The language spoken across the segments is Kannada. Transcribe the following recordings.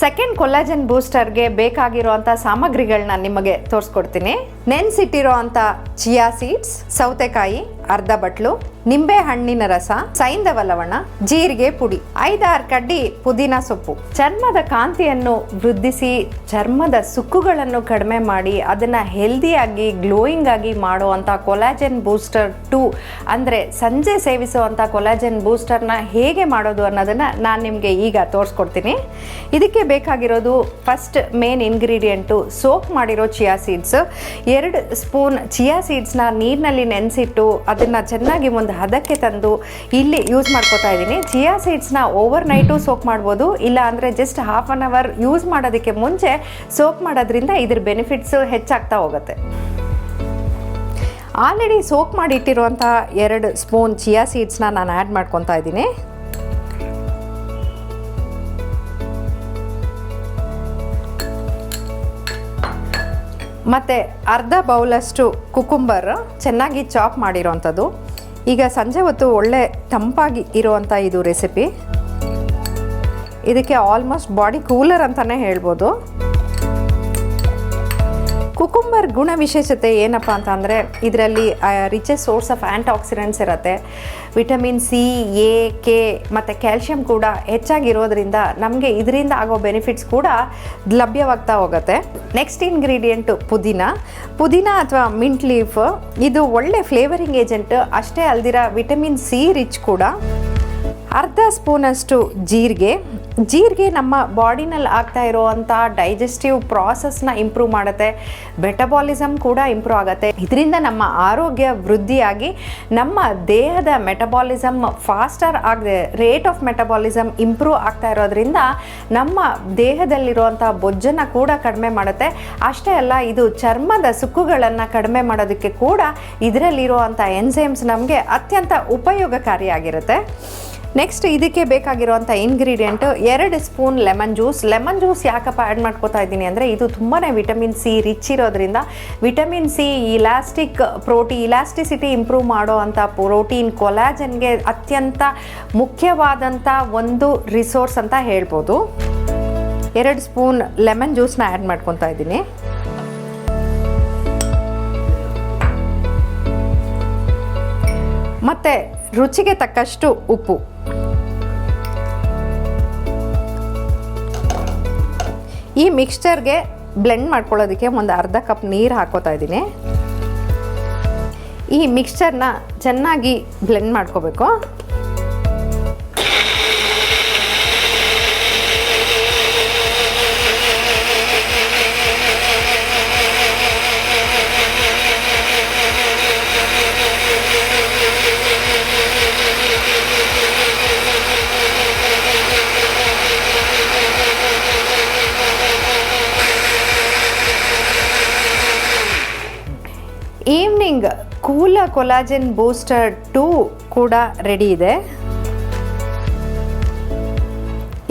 ಸೆಕೆಂಡ್ ಕೊಲಾಜನ್ ಬೂಸ್ಟರ್ಗೆ ಬೇಕಾಗಿರುವಂಥ ಸಾಮಗ್ರಿಗಳನ್ನ ನಿಮಗೆ ತೋರಿಸ್ಕೊಡ್ತೀನಿ. ನೆನ್ಸಿಟ್ಟಿರೋ ಅಂಥ ಚಿಯಾ ಸೀಡ್ಸ್, ಸೌತೆಕಾಯಿ, ಅರ್ಧ ಬಟ್ಲು, ನಿಂಬೆ ಹಣ್ಣಿನ ರಸ, ಸೈಂಧವ ಲವಣ, ಜೀರಿಗೆ ಪುಡಿ, ಐದಾರು ಕಡ್ಡಿ ಪುದೀನ ಸೊಪ್ಪು. ಚರ್ಮದ ಕಾಂತಿಯನ್ನು ವೃದ್ಧಿಸಿ ಚರ್ಮದ ಸುಕ್ಕುಗಳನ್ನು ಕಡಿಮೆ ಮಾಡಿ ಅದನ್ನ ಹೆಲ್ದಿಯಾಗಿ, ಗ್ಲೋಯಿಂಗ್ ಆಗಿ ಮಾಡುವಂಥ ಕೊಲಾಜನ್ ಬೂಸ್ಟರ್ ಟು, ಅಂದರೆ ಸಂಜೆ ಸೇವಿಸುವಂಥ ಕೊಲಾಜೆನ್ ಬೂಸ್ಟರ್ನ ಹೇಗೆ ಮಾಡೋದು ಅನ್ನೋದನ್ನು ನಾನು ನಿಮಗೆ ಈಗ ತೋರಿಸ್ಕೊಡ್ತೀನಿ. ಇದಕ್ಕೆ ಬೇಕಾಗಿರೋದು ಫಸ್ಟ್ ಮೇನ್ ಇಂಗ್ರೀಡಿಯೆಂಟು ಸೋಪ್ ಮಾಡಿರೋ ಚಿಯಾ ಸೀಡ್ಸ್. ಎರಡು ಸ್ಪೂನ್ ಚಿಯಾ ಸೀಡ್ಸ್ನ ನೀರಿನಲ್ಲಿ ನೆನೆಸಿಟ್ಟು ಅದನ್ನು ಚೆನ್ನಾಗಿ ಒಂದು ಹದಕ್ಕೆ ತಂದು ಇಲ್ಲಿ ಯೂಸ್ ಮಾಡ್ಕೋತಾ ಇದ್ದೀನಿ. ಚಿಯಾ ಸೀಡ್ಸ್ನ ಓವರ್ ನೈಟು ಸೋಕ್ ಮಾಡ್ಬೋದು. ಇಲ್ಲ ಅಂದರೆ just half an hour use ಮಾಡೋದಕ್ಕೆ ಮುಂಚೆ ಸೋಕ್ ಮಾಡೋದ್ರಿಂದ ಇದ್ರ ಬೆನಿಫಿಟ್ಸು ಹೆಚ್ಚಾಗ್ತಾ ಹೋಗುತ್ತೆ. ಆಲ್ರೆಡಿ ಸೋಕ್ ಮಾಡಿಟ್ಟಿರುವಂಥ ಎರಡು ಸ್ಪೂನ್ ಚಿಯಾ ಸೀಡ್ಸ್ನ ನಾನು ಆ್ಯಡ್ ಮಾಡ್ಕೊತಾ ಇದ್ದೀನಿ. ಮತ್ತು ಅರ್ಧ ಬೌಲಷ್ಟು ಕುಕುಂಬರ್ ಚೆನ್ನಾಗಿ ಚಾಪ್ ಮಾಡಿರೋವಂಥದ್ದು ಈಗ ಸಂಜೆ ಹೊತ್ತು ಒಳ್ಳೆ ತಂಪಾಗಿ ಇರುವಂಥ ಇದು ರೆಸಿಪಿ ಇದಕ್ಕೆ ಆಲ್ಮೋಸ್ಟ್ ಬಾಡಿ ಕೂಲರ್ ಅಂತಲೇ ಹೇಳ್ಬೋದು. ಕುಕುಂಬರ್ ಗುಣ ವಿಶೇಷತೆ ಏನಪ್ಪ ಅಂತ ಅಂದರೆ ಇದರಲ್ಲಿ ರಿಚೆಸ್ ಸೋರ್ಸ್ ಆಫ್ ಆ್ಯಂಟಾಕ್ಸಿಡೆಂಟ್ಸ್ ಇರುತ್ತೆ. ವಿಟಮಿನ್ ಸಿ ಎ ಕೆ ಮತ್ತು ಕ್ಯಾಲ್ಶಿಯಂ ಕೂಡ ಹೆಚ್ಚಾಗಿರೋದ್ರಿಂದ ನಮಗೆ ಇದರಿಂದ ಆಗೋ ಬೆನಿಫಿಟ್ಸ್ ಕೂಡ ಲಭ್ಯವಾಗ್ತಾ ಹೋಗುತ್ತೆ. ನೆಕ್ಸ್ಟ್ ಇಂಗ್ರೀಡಿಯೆಂಟು ಪುದೀನ. ಪುದೀನ ಅಥವಾ ಮಿಂಟ್ ಲೀಫ್ ಇದು ಒಳ್ಳೆ ಫ್ಲೇವರಿಂಗ್ ಏಜೆಂಟ್ ಅಷ್ಟೇ ಅಲ್ದಿರ ವಿಟಮಿನ್ ಸಿ ರಿಚ್ ಕೂಡ. ಅರ್ಧ ಸ್ಪೂನಷ್ಟು ಜೀರಿಗೆ ಜೀರಿಗೆ ನಮ್ಮ ಬಾಡಿನಲ್ಲಿ ಆಗ್ತಾ ಇರುವಂಥ ಡೈಜೆಸ್ಟಿವ್ ಪ್ರಾಸೆಸ್ನ ಇಂಪ್ರೂವ್ ಮಾಡುತ್ತೆ. ಮೆಟಬಾಲಿಸಮ್ ಕೂಡ ಇಂಪ್ರೂವ್ ಆಗುತ್ತೆ. ಇದರಿಂದ ನಮ್ಮ ಆರೋಗ್ಯ ವೃದ್ಧಿಯಾಗಿ ನಮ್ಮ ದೇಹದ ಮೆಟಬಾಲಿಸಮ್ ಫಾಸ್ಟರ್ ಆಗದೆ ರೇಟ್ ಆಫ್ ಮೆಟಬಾಲಿಸಮ್ ಇಂಪ್ರೂವ್ ಆಗ್ತಾ ಇರೋದ್ರಿಂದ ನಮ್ಮ ದೇಹದಲ್ಲಿರುವಂಥ ಬೊಜ್ಜನ್ನು ಕೂಡ ಕಡಿಮೆ ಮಾಡುತ್ತೆ. ಅಷ್ಟೇ ಅಲ್ಲ, ಇದು ಚರ್ಮದ ಸುಕ್ಕುಗಳನ್ನು ಕಡಿಮೆ ಮಾಡೋದಕ್ಕೆ ಕೂಡ ಇದರಲ್ಲಿರುವಂಥ ಎನ್ಸೈಮ್ಸ್ ನಮಗೆ ಅತ್ಯಂತ ಉಪಯೋಗಕಾರಿಯಾಗಿರುತ್ತೆ. ನೆಕ್ಸ್ಟ್ ಇದಕ್ಕೆ ಬೇಕಾಗಿರುವಂಥ ಇಂಗ್ರೀಡಿಯೆಂಟು ಎರಡು spoon lemon juice lemon juice ಯಾಕಪ್ಪ ಆ್ಯಡ್ ಮಾಡ್ಕೋತಾ ಇದ್ದೀನಿ ಅಂದರೆ ಇದು ತುಂಬಾ ವಿಟಮಿನ್ ಸಿ ರಿಚ್ ಇರೋದ್ರಿಂದ ವಿಟಮಿನ್ ಸಿ ಇಲಾಸ್ಟಿಕ್ ಪ್ರೋಟಿ ಇಲಾಸ್ಟಿಸಿಟಿ ಇಂಪ್ರೂವ್ ಮಾಡೋ ಅಂಥ ಪ್ರೋಟೀನ್ ಕೊಲಾಜನ್ಗೆ ಅತ್ಯಂತ ಮುಖ್ಯವಾದಂಥ ಒಂದು ರಿಸೋರ್ಸ್ ಅಂತ ಹೇಳ್ಬೋದು. ಎರಡು ಸ್ಪೂನ್ ಲೆಮನ್ ಜ್ಯೂಸ್ನ ಆ್ಯಡ್ ಮಾಡ್ಕೊತಾ ಇದ್ದೀನಿ. ಮತ್ತು ರುಚಿಗೆ ತಕ್ಕಷ್ಟು ಉಪ್ಪು. ಈ ಮಿಕ್ಸ್ಚರ್ಗೆ ಬ್ಲೆಂಡ್ ಮಾಡ್ಕೊಳ್ಳೋದಕ್ಕೆ ಒಂದು ಅರ್ಧ ಕಪ್ ನೀರು ಹಾಕೋತಾ ಇದ್ದೀನಿ. ಈ ಮಿಕ್ಸ್ಚರ್ನ ಚೆನ್ನಾಗಿ ಬ್ಲೆಂಡ್ ಮಾಡ್ಕೋಬೇಕು. ಈವ್ನಿಂಗ್ ಕೂಲ ಕೊಲಾಜನ್ ಬೂಸ್ಟರ್ ಟೂ ಕೂಡ ರೆಡಿ ಇದೆ.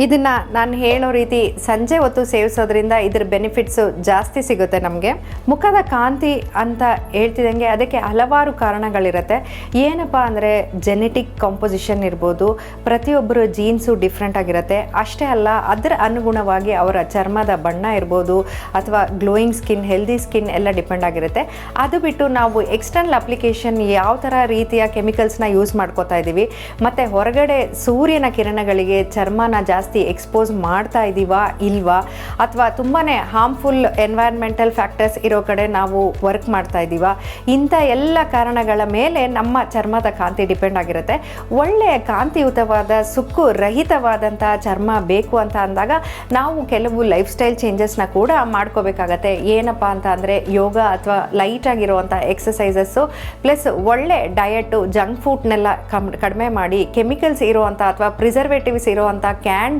ಇದನ್ನು ನಾನು ಹೇಳೋ ರೀತಿ ಸಂಜೆ ಹೊತ್ತು ಸೇವಿಸೋದ್ರಿಂದ ಇದ್ರ ಬೆನಿಫಿಟ್ಸು ಜಾಸ್ತಿ ಸಿಗುತ್ತೆ ನಮಗೆ. ಮುಖದ ಕಾಂತಿ ಅಂತ ಹೇಳ್ತಿದ್ದಂಗೆ ಅದಕ್ಕೆ ಹಲವಾರು ಕಾರಣಗಳಿರುತ್ತೆ. ಏನಪ್ಪ ಅಂದರೆ ಜೆನೆಟಿಕ್ ಕಾಂಪೊಸಿಷನ್ ಇರ್ಬೋದು, ಪ್ರತಿಯೊಬ್ಬರ ಜೀನ್ಸು ಡಿಫ್ರೆಂಟ್ ಆಗಿರುತ್ತೆ. ಅಷ್ಟೇ ಅಲ್ಲ, ಅದರ ಅನುಗುಣವಾಗಿ ಅವರ ಚರ್ಮದ ಬಣ್ಣ ಇರ್ಬೋದು, ಅಥವಾ ಗ್ಲೋಯಿಂಗ್ ಸ್ಕಿನ್ ಹೆಲ್ದಿ ಸ್ಕಿನ್ ಎಲ್ಲ ಡಿಪೆಂಡ್ ಆಗಿರುತ್ತೆ. ಅದು ಬಿಟ್ಟು ನಾವು ಎಕ್ಸ್ಟರ್ನಲ್ ಅಪ್ಲಿಕೇಶನ್ ಯಾವ ಥರ ರೀತಿಯ ಕೆಮಿಕಲ್ಸ್ನ ಯೂಸ್ ಮಾಡ್ಕೋತಾ ಇದ್ದೀವಿ ಮತ್ತು ಹೊರಗಡೆ ಸೂರ್ಯನ ಕಿರಣಗಳಿಗೆ ಚರ್ಮನ ಜಾಸ್ತಿ ಎಕ್ಸ್ಪೋಸ್ ಮಾಡ್ತಾ ಇದ್ದೀವಾ ಇಲ್ವಾ? ಅಥವಾ ತುಂಬಾ ಹಾರ್ಮ್ಫುಲ್ ಎನ್ವೈರ್ಮೆಂಟಲ್ ಫ್ಯಾಕ್ಟರ್ಸ್ ಇರೋ ಕಡೆ ನಾವು ವರ್ಕ್ ಮಾಡ್ತಾ ಇದ್ದೀವಾ ಇಂಥ ಎಲ್ಲ ಕಾರಣಗಳ ಮೇಲೆ ನಮ್ಮ ಚರ್ಮದ ಕಾಂತಿ ಡಿಪೆಂಡ್ ಆಗಿರುತ್ತೆ. ಒಳ್ಳೆಯ ಕಾಂತಿಯುತವಾದ, ಸುಕ್ಕು ರಹಿತವಾದಂಥ ಚರ್ಮ ಬೇಕು ಅಂತ ಅಂದಾಗ ನಾವು ಕೆಲವು ಲೈಫ್ ಸ್ಟೈಲ್ ಚೇಂಜಸ್ನ ಕೂಡ ಮಾಡ್ಕೋಬೇಕಾಗತ್ತೆ. ಏನಪ್ಪ ಅಂತ ಅಂದರೆ ಯೋಗ ಅಥವಾ ಲೈಟ್ ಆಗಿರುವಂಥ ಎಕ್ಸಸೈಸಸ್ಸು ಪ್ಲಸ್ ಒಳ್ಳೆ ಡಯಟು ಜಂಕ್ ಫುಡ್ನೆಲ್ಲ ಕಮ್, ಕಡಿಮೆ ಮಾಡಿ ಕೆಮಿಕಲ್ಸ್ ಇರುವಂಥ ಅಥವಾ ಪ್ರಿಸರ್ವೇಟಿವ್ಸ್ ಇರುವಂಥ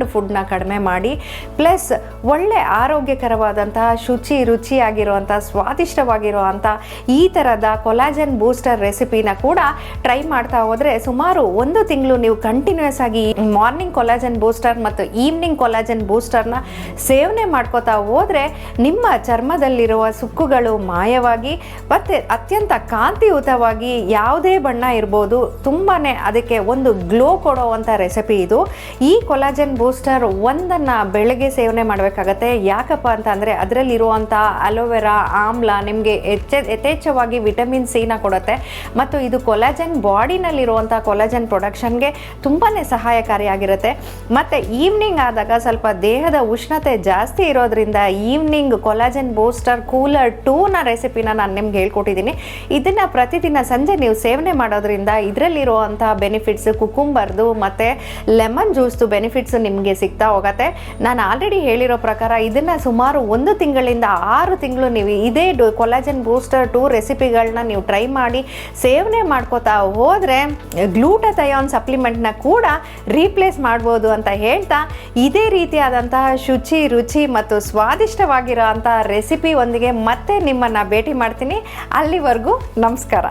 ಕ್ಯಾಂಡ್ ಫುಡ್ನ ಕಡಿಮೆ ಮಾಡಿ ಪ್ಲಸ್ ಒಳ್ಳೆ ಆರೋಗ್ಯಕರವಾದಂತಹ ಶುಚಿ ರುಚಿಯಾಗಿರುವಂಥ ಸ್ವಾದಿಷ್ಟವಾಗಿರುವಂಥ ಈ ಥರದ ಕೊಲಾಜನ್ ಬೂಸ್ಟರ್ ರೆಸಿಪಿನ ಕೂಡ ಟ್ರೈ ಮಾಡ್ತಾ ಹೋದರೆ ಸುಮಾರು ಒಂದು ತಿಂಗಳು ನೀವು ಕಂಟಿನ್ಯೂಸ್ ಆಗಿ ಮಾರ್ನಿಂಗ್ ಕೊಲಾಜನ್ ಬೂಸ್ಟರ್ ಮತ್ತು ಈವ್ನಿಂಗ್ ಕೊಲಾಜನ್ ಬೂಸ್ಟರ್ನ ಸೇವನೆ ಮಾಡ್ಕೋತಾ ಹೋದರೆ ನಿಮ್ಮ ಚರ್ಮದಲ್ಲಿರುವ ಸುಕ್ಕುಗಳು ಮಾಯವಾಗಿ, ಮತ್ತು ಅತ್ಯಂತ ಕಾಂತಿಯುತವಾಗಿ ಯಾವುದೇ ಬಣ್ಣ ಇರ್ಬೋದು ತುಂಬಾ ಅದಕ್ಕೆ ಒಂದು ಗ್ಲೋ ಕೊಡೋವಂಥ ರೆಸಿಪಿ ಇದು. ಈ ಕೊಲಾಜನ್ ಬೂಸ್ಟರ್ ಒಂದನ್ನು ಬೆಳಗ್ಗೆ ಸೇವನೆ ಮಾಡಬೇಕಾಗತ್ತೆ. ಯಾಕಪ್ಪ ಅಂತ ಅಂದರೆ ಅದರಲ್ಲಿರುವಂಥ ಅಲೋವೆರಾ, ಆಮ್ಲ ನಿಮಗೆ ಹೆಚ್ಚ ಯಥೇಚ್ಛವಾಗಿ ವಿಟಮಿನ್ ಸಿನ ಕೊಡುತ್ತೆ. ಮತ್ತು ಇದು ಕೊಲಾಜನ್ ಬಾಡಿನಲ್ಲಿರುವಂಥ ಕೊಲಾಜನ್ ಪ್ರೊಡಕ್ಷನ್ಗೆ ತುಂಬಾ ಸಹಾಯಕಾರಿಯಾಗಿರುತ್ತೆ. ಮತ್ತು ಈವ್ನಿಂಗ್ ಆದಾಗ ಸ್ವಲ್ಪ ದೇಹದ ಉಷ್ಣತೆ ಜಾಸ್ತಿ ಇರೋದ್ರಿಂದ ಈವ್ನಿಂಗ್ ಕೊಲಾಜನ್ ಬೂಸ್ಟರ್ ಕೂಲರ್ ಟೂನ ರೆಸಿಪಿನ ನಾನು ನಿಮ್ಗೆ ಹೇಳ್ಕೊಟ್ಟಿದ್ದೀನಿ. ಇದನ್ನು ಪ್ರತಿದಿನ ಸಂಜೆ ನೀವು ಸೇವನೆ ಮಾಡೋದ್ರಿಂದ ಇದರಲ್ಲಿರುವಂಥ ಬೆನಿಫಿಟ್ಸ್ ಕುಕುಂಬರ್ದು ಮತ್ತು ಲೆಮನ್ ಜ್ಯೂಸ್ದು ಬೆನಿಫಿಟ್ಸ್ ನಿಮಗೆ ಸಿಗ್ತಾ ಹೋಗತ್ತೆ. ನಾನು ಆಲ್ರೆಡಿ ಹೇಳಿರೋ ಪ್ರಕಾರ ಇದನ್ನು ಸುಮಾರು ಒಂದು ತಿಂಗಳಿಂದ ಆರು ತಿಂಗಳು ನೀವು ಇದೇ ಡು ಕೊಲಾಜನ್ ಬೂಸ್ಟರ್ ಟೂ ರೆಸಿಪಿಗಳನ್ನ ನೀವು ಟ್ರೈ ಮಾಡಿ ಸೇವನೆ ಮಾಡ್ಕೋತಾ ಹೋದರೆ ಗ್ಲೂಟಥಯಾನ್ ಸಪ್ಲಿಮೆಂಟ್ನ ಕೂಡ ರೀಪ್ಲೇಸ್ ಮಾಡ್ಬೋದು ಅಂತ ಹೇಳ್ತಾ ಇದೇ ರೀತಿಯಾದಂತಹ ಶುಚಿ, ರುಚಿ ಮತ್ತು ಸ್ವಾದಿಷ್ಟವಾಗಿರೋ ಅಂತಹ ರೆಸಿಪಿ ಒಂದಿಗೆ ಮತ್ತೆ ನಿಮ್ಮನ್ನು ಭೇಟಿ ಮಾಡ್ತೀನಿ. ಅಲ್ಲಿವರೆಗೂ ನಮಸ್ಕಾರ.